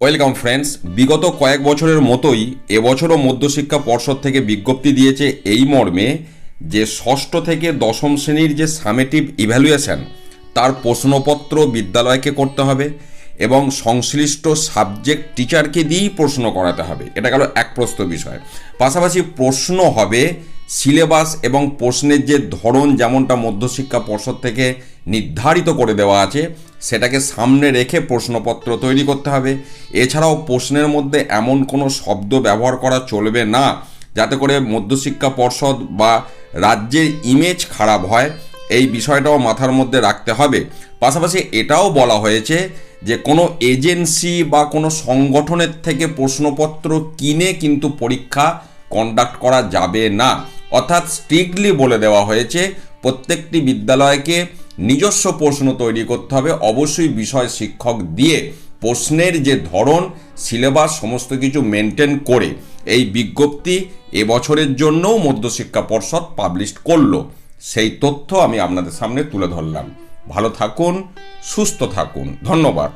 Welcome friends, বিগত কয়েক বছরের মতোই এবছরও মধ্যশিক্ষা পর্ষদ থেকে বিজ্ঞপ্তি দিয়েছে এই মর্মে যে ষষ্ঠ থেকে দশম শ্রেণির যে সামেটিভ ইভ্যালুয়েশন, তার প্রশ্নপত্র বিদ্যালয়কে করতে হবে এবং সংশ্লিষ্ট সাবজেক্ট টিচারকে দিয়েই প্রশ্ন করাতে হবে। এটা গেল এক প্রস্ত বিষয়। পাশাপাশি প্রশ্ন হবে সিলেবাস এবং প্রশ্নের যে ধরন যেমনটা মধ্যশিক্ষা পর্ষদ থেকে নির্ধারিত করে দেওয়া আছে, সেটাকে সামনে রেখে প্রশ্নপত্র তৈরি করতে হবে। এছাড়াও প্রশ্নের মধ্যে এমন কোনো শব্দ ব্যবহার করা চলবে না, যাতে করে মধ্যশিক্ষা পর্ষদ বা রাজ্যের ইমেজ খারাপ হয়। এই বিষয়টাও মাথার মধ্যে রাখতে হবে। পাশাপাশি এটাও বলা হয়েছে যে, কোনো এজেন্সি বা কোনো সংগঠনের থেকে প্রশ্নপত্র কিনে কিন্তু পরীক্ষা কন্ডাক্ট করা যাবে না। অর্থাৎ স্ট্রিক্টলি বলে দেওয়া হয়েছে, প্রত্যেকটি বিদ্যালয়কে নিজস্ব প্রশ্ন তৈরি করতে হবে, অবশ্যই বিষয় শিক্ষক দিয়ে প্রশ্নের যে ধরন, সিলেবাস, সমস্ত কিছু মেনটেন করে এই বিজ্ঞপ্তি এবছরের জন্যও মধ্যশিক্ষা পর্ষদ পাবলিশ করল। সেই তথ্য আমি আপনাদের সামনে তুলে ধরলাম। ভালো থাকুন, সুস্থ থাকুন। ধন্যবাদ।